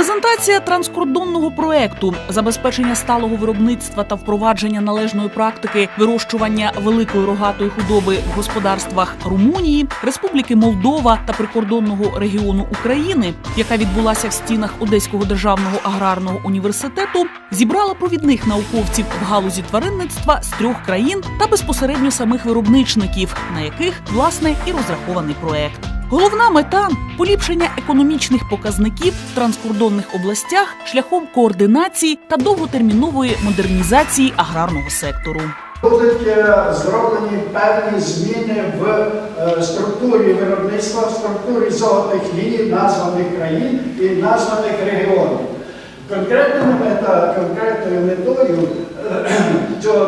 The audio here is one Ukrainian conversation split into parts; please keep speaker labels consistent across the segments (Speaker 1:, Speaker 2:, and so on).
Speaker 1: Презентація транскордонного проекту забезпечення сталого виробництва та впровадження належної практики вирощування великої рогатої худоби в господарствах Румунії, Республіки Молдова та прикордонного регіону України, яка відбулася в стінах Одеського державного аграрного університету, зібрала провідних науковців в галузі тваринництва з трьох країн та безпосередньо самих виробничників, на яких власне і розрахований проект. Головна мета поліпшення економічних показників в транскордонних областях шляхом координації та довготермінової модернізації аграрного сектору.
Speaker 2: Будуть е, зроблені певні зміни в е, структурі виробництва, в структурі золотих ліній названих країн і названих регіонів. Конкретною мета, конкретною метою е, цього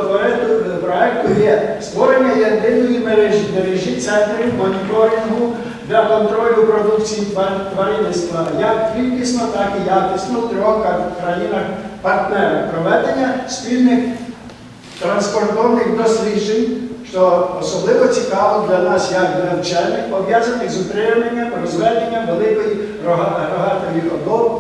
Speaker 2: проекту, є створення єдиної мережі, мережі центрів моніторингу для контролю продукції тваринництва як кількісно, так і якісно в трьох країнах-партнерах. Проведення спільних транскордонних досліджень, що особливо цікаво для нас, як для вчених, пов'язаних з утриманням, розведенням великої рогатої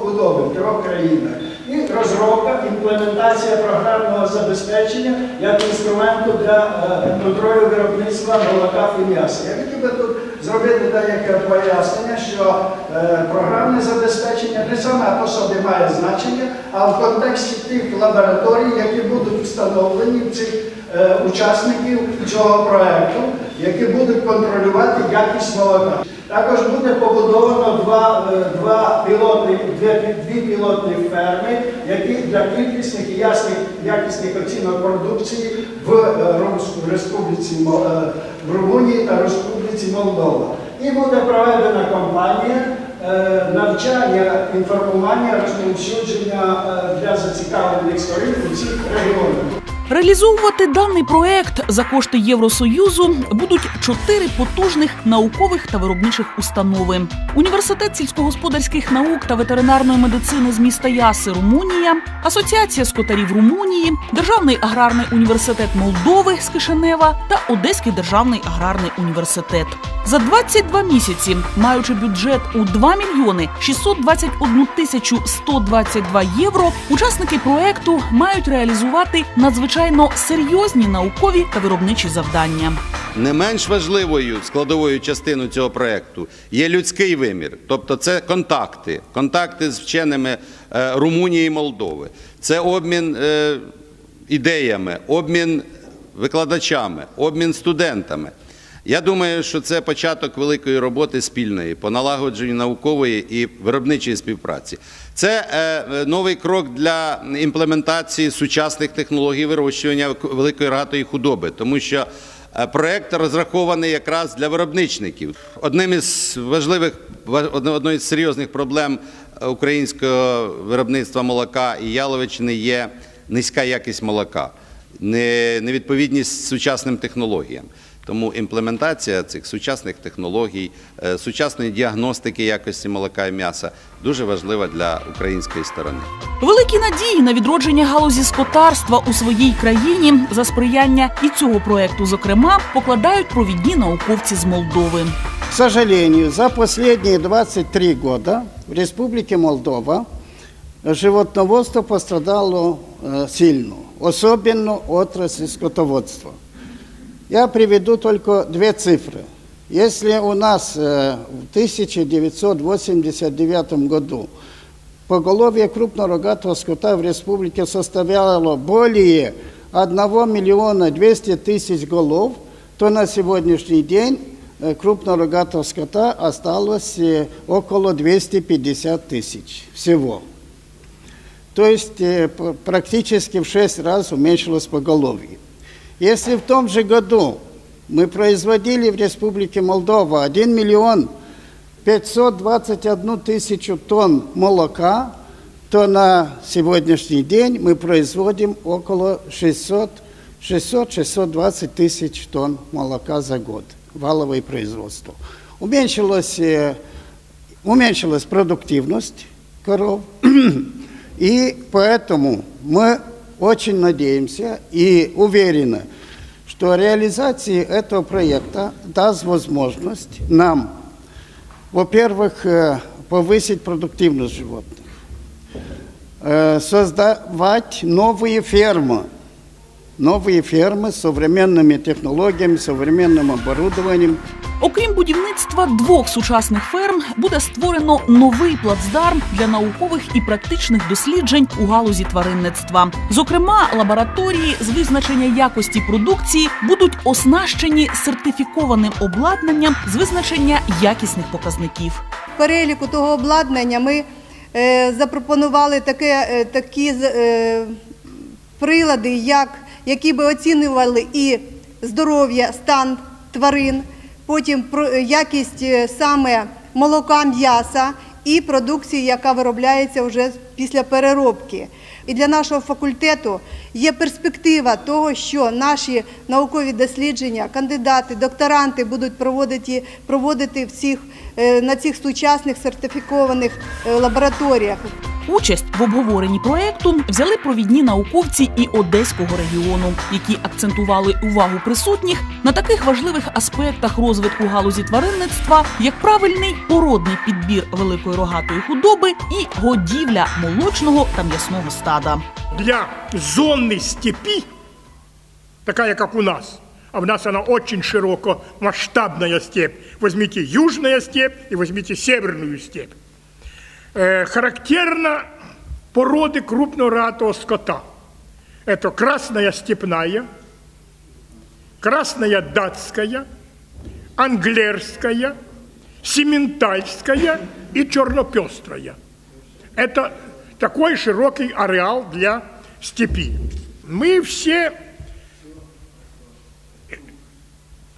Speaker 2: худоби в трьох країнах. І розробка, імплементація програмного забезпечення як інструменту для е, контролю виробництва молока і м'яса. Я хотів би тут зробити деяке пояснення, що е, програмне забезпечення не саме по собі має значення, а в контексті тих лабораторій, які будуть встановлені в цих е, учасників цього проекту, які будуть контролювати якість молока. Також буде побудовано два, е, два пілотні, дві, дві пілотні ферми, які для кількісних і ясних, якісних оцінок продукції в е, Республіці е, в Румунії та Республіці Молдова. І буде проведена кампанія навчання, інформування, розповсюдження для зацікавлених сторін у цих регіонах.
Speaker 1: Реалізовувати даний проект за кошти Євросоюзу будуть чотири потужних наукових та виробничих установи: університет сільськогосподарських наук та ветеринарної медицини з міста Яси, Румунія, Асоціація скотарів Румунії, Державний аграрний університет Молдови з Кишинева та Одеський державний аграрний університет. За 22 місяці, маючи бюджет у 2 мільйони 621 тисячу 122 євро, учасники проекту мають реалізувати надзвичайно серйозні наукові та виробничі завдання.
Speaker 3: Не менш важливою складовою частиною цього проекту є людський вимір, тобто це контакти, контакти з вченими е, Румунії і Молдови. Це обмін е, ідеями, обмін викладачами, обмін студентами. Я думаю, що це початок великої роботи спільної по налагодженню наукової і виробничої співпраці. Це е, е, новий крок для імплементації сучасних технологій вирощування великої рогатої худоби, тому що Е, Проект розрахований якраз для виробничників. Одним із важливих ва- одною з серйозних проблем українського виробництва молока і яловичини є низька якість молока, невідповідність сучасним технологіям. Тому імплементація цих сучасних технологій, е, сучасної діагностики якості молока і м'яса дуже важлива для української сторони.
Speaker 1: Великі надії на відродження галузі скотарства у своїй країні за сприяння і цього проекту, зокрема, покладають провідні науковці з Молдови.
Speaker 4: К сожалению, за последние 23 года в Республике Молдова животноводство пострадало э, сильно, особенно отрасль скотоводства. Я приведу только две цифры. Если у нас э, в 1989 году поголовье крупнорогатого скота в республике составляло более 1 миллиона 200 тысяч голов, то на сегодняшний день э, крупнорогатого скота осталось э, около 250 тысяч всего. То есть практически в 6 раз уменьшилось поголовье. Если в том же году мы производили в Республике Молдова 1 миллион 521 тысячу тонн молока, то на сегодняшний день мы производим около 600 600-620 тысяч тонн молока за год, валовое производство. Уменьшилось, э, уменьшилась продуктивность коров, и поэтому мы очень надеемся и уверены, что реализация этого проекта даст возможность нам, во-первых, э, повысить продуктивность животных, э, создавать новые фермы. Новые фермы с современными технологиями, современным оборудованием.
Speaker 1: Окрім будівництва двох сучасних ферм, буде створено новий плацдарм для наукових і практичних досліджень у галузі тваринництва. Зокрема, лабораторії з визначення якості продукції будуть оснащені сертифікованим обладнанням з визначення якісних показників.
Speaker 5: Переліку того обладнання ми е, запропонували таке, е, такі е, прилади, як, які би оцінювали і здоров'я, стан тварин, потім е, якість е, саме молока, м'яса і продукції, яка виробляється вже після переробки. І для нашого факультету є перспектива того, що наші наукові дослідження, кандидати, докторанти будуть проводити, проводити в е, на цих сучасних сертифікованих е, лабораторіях.
Speaker 1: Участь в обговоренні проекту взяли провідні науковці і одеського регіону, які акцентували увагу присутніх на таких важливих аспектах розвитку галузі тваринництва, як правильний породний підбір великої рогатої худоби і годівля молочного та м'ясного стада.
Speaker 6: Для зонной степи, такая как у нас, а в нас она очень широко масштабная степь. Возьмите южная степь и возьмите северную степь. Э, характерно породы крупного рогатого скота. Это красная степная, красная датская, англерская, сементальская и чернопестрая. Это такой широкий ареал для степи. Мы все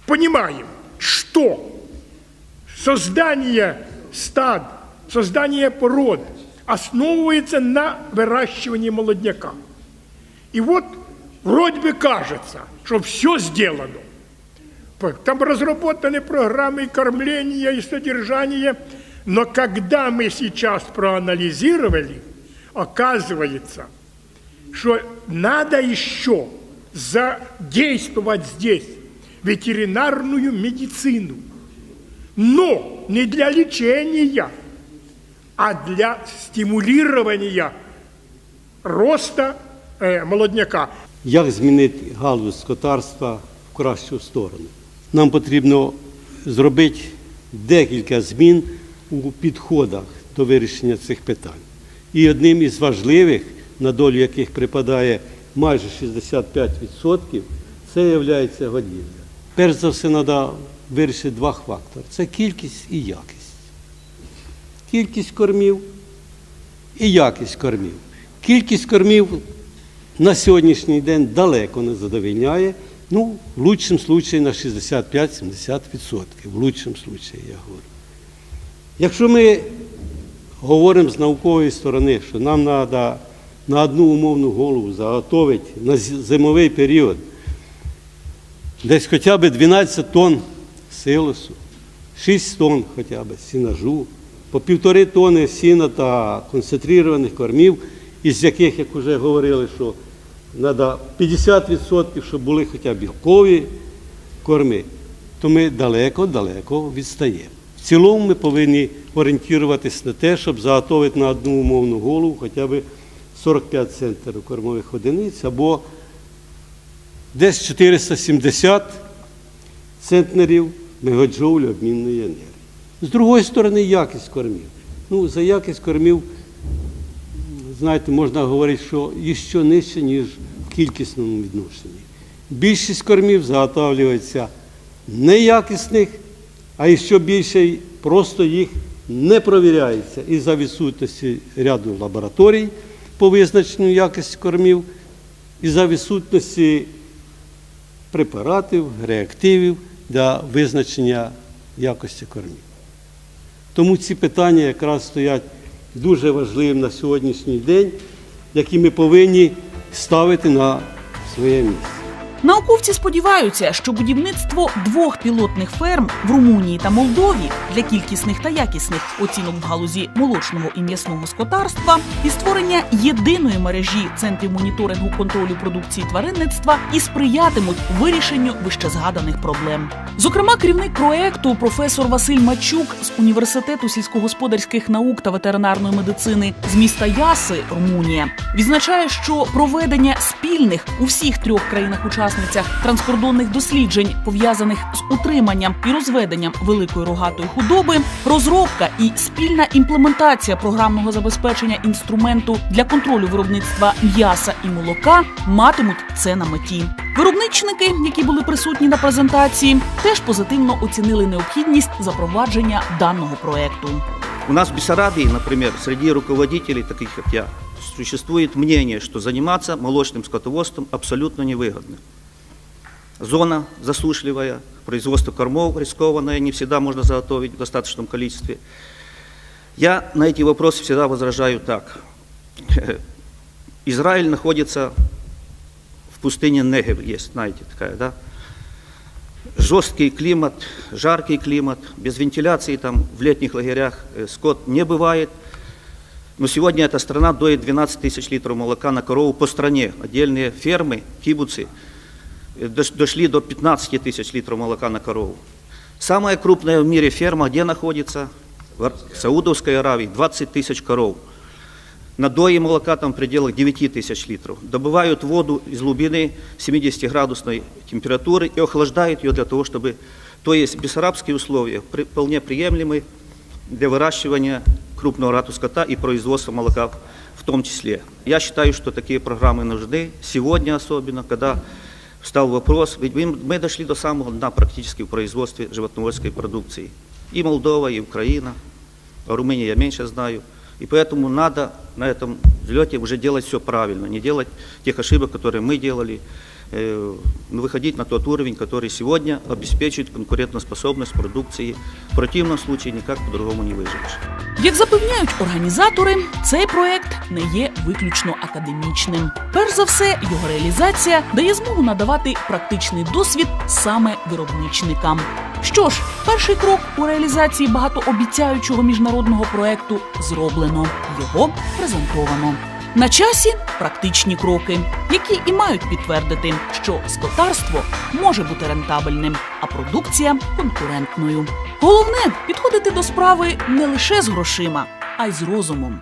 Speaker 6: понимаем, что создание стад, создание пород основывается на выращивании молодняка. И вот вроде бы кажется, что все сделано. Там разработаны программы кормления, и содержания. Но когда мы сейчас проанализировали, оказывается, что надо еще задействовать здесь ветеринарную медицину. Но не для лечения, а для стимулирования роста э, молодняка.
Speaker 7: Як змінити галузь скотарства в кращу сторону? Нам потрібно зробити декілька змін у підходах до вирішення цих питань. І одним із важливих, на долю яких припадає майже 65%, це є годівля. Перш за все, треба вирішити два фактори: це кількість і якість. Кількість кормів і якість кормів. Кількість кормів на сьогоднішній день далеко не задовольняє. Ну, в лучшому випадку на 65-70%. В лучшому випадку, я говорю. Якщо ми говоримо з наукової сторони, що нам треба на одну умовну голову заготовити на зимовий період десь хоча б 12 тонн силосу, 6 тонн хоча б сінажу, по півтори тонни сіна та концентрованих кормів, із яких, як вже говорили, що треба 50%, щоб були хоча б білкові корми, то ми далеко-далеко відстаємо. Цілому ми повинні орієнтуватися на те, щоб заготовити на одну умовну голову хоча б 45 центрів кормових одиниць або десь 470 центнерів мегаджоуль обмінної енергії. З другої сторони, якість кормів. Ну, за якість кормів, знаєте, можна говорити, що іще нижче, ніж в кількісному відношенні. Більшість кормів заготовлюється неякісних, а ще більше просто їх не провіряється із-за відсутності ряду лабораторій по визначенню якості кормів, із-за відсутності препаратів, реактивів для визначення якості кормів. Тому ці питання якраз стоять дуже важливим на сьогоднішній день, які ми повинні ставити на своє місце.
Speaker 1: Науковці сподіваються, що будівництво двох пілотних ферм в Румунії та Молдові для кількісних та якісних оцінок в галузі молочного і м'ясного скотарства і створення єдиної мережі центрів моніторингу контролю продукції тваринництва і сприятимуть вирішенню вищезгаданих проблем. Зокрема, керівник проекту професор Василь Мачук з університету сільськогосподарських наук та ветеринарної медицини з міста Яси, Румунія, відзначає, що проведення спільних у всіх трьох країнах-учасницях транскордонних досліджень, пов'язаних з утриманням і розведенням великої рогатої худоби, розробка і спільна імплементація програмного забезпечення інструменту для контролю виробництва м'яса і молока матимуть це на меті. Виробничники, які були присутні на презентації, теж позитивно оцінили необхідність запровадження даного проекту.
Speaker 8: У нас в Бессарабии, например, среди руководителей, таких как я, существует мнение, что заниматься молочным скотоводством абсолютно невыгодно Зона засушливая, производство кормов рискованное, не всегда можно заготовить в достаточном количестве. Я на эти вопросы всегда возражаю так. Израиль находится в пустыне Негев, есть, знаете, такая, да? жесткий климат, жаркий климат, без вентиляции там в летних лагерях э, скот не бывает. Но сегодня эта страна доит 12 тысяч литров молока на корову по стране. Отдельные фермы, кибуцы э, дош- дошли до 15 тысяч литров молока на корову. Самая крупная в мире ферма где находится? В Ар- Саудовской Аравии, 20 тысяч коров. На дое молока там в пределах 9 тысяч литров. Добывают воду из глубины 70-градусной температуры и охлаждают ее для того, чтобы... То есть бессарабские условия при- вполне приемлемы для выращивания крупного рату скота и производства молока в том числе. Я считаю, что такие программы нужны, сегодня особенно, когда встал вопрос, ведь мы, мы дошли до самого дна практически в производстве животноводческой продукции. И Молдова, и Украина, о Румынии я меньше знаю. И поэтому надо на этом взлете уже делать все правильно, не делать тех ошибок, которые мы делали, э, но выходить на тот уровень, который сегодня обеспечивает конкурентоспособность продукции. В противном случае никак по-другому не выживешь.
Speaker 1: Як запевняють організатори, цей проект не є виключно академічним. Перш за все, його реалізація дає змогу надавати практичний досвід саме виробничникам. Що ж, перший крок у реалізації багатообіцяючого міжнародного проекту зроблено. Його презентовано. На часі практичні кроки, які і мають підтвердити, що скотарство може бути рентабельним, а продукція конкурентною. Головне підходити до справи не лише з грошима, а й з розумом.